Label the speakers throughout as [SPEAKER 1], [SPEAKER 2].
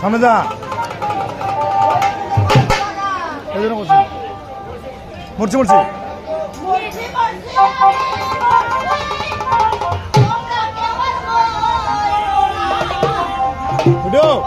[SPEAKER 1] 감사합니다.
[SPEAKER 2] 대전에 오시
[SPEAKER 1] 멀지 멀지. 멀지 멀지.
[SPEAKER 2] 그려.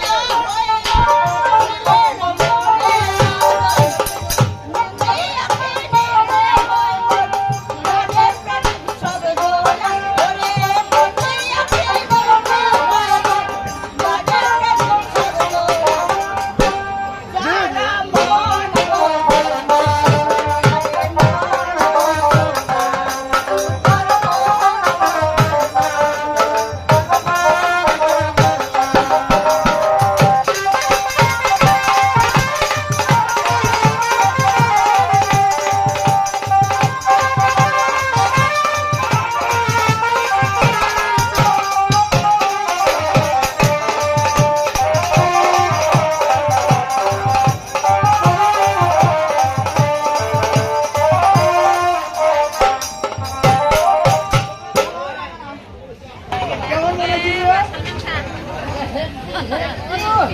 [SPEAKER 2] আবার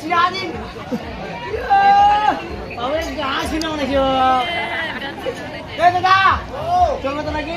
[SPEAKER 2] চিরাদিন গাছ নাকি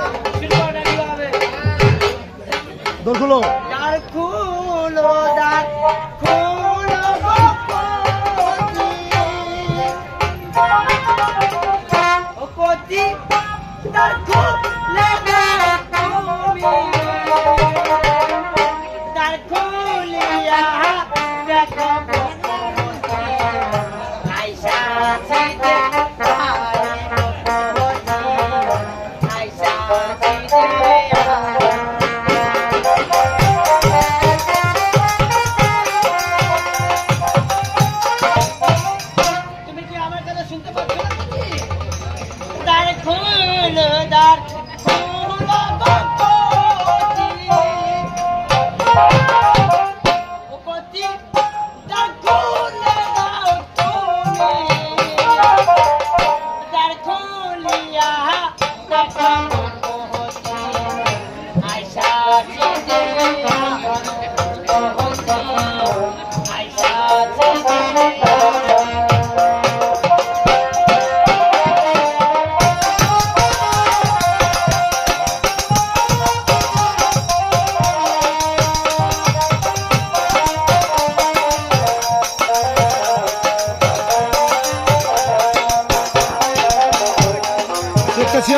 [SPEAKER 1] দোল খুলো
[SPEAKER 2] দ্বার খুলো দ্বার খুলো পতি দ্বার খুলে তুমি দ্বার খুলিয়া দেখো Thank you. শুনতে পাচ্ছ তার খুন দার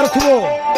[SPEAKER 1] પરખવો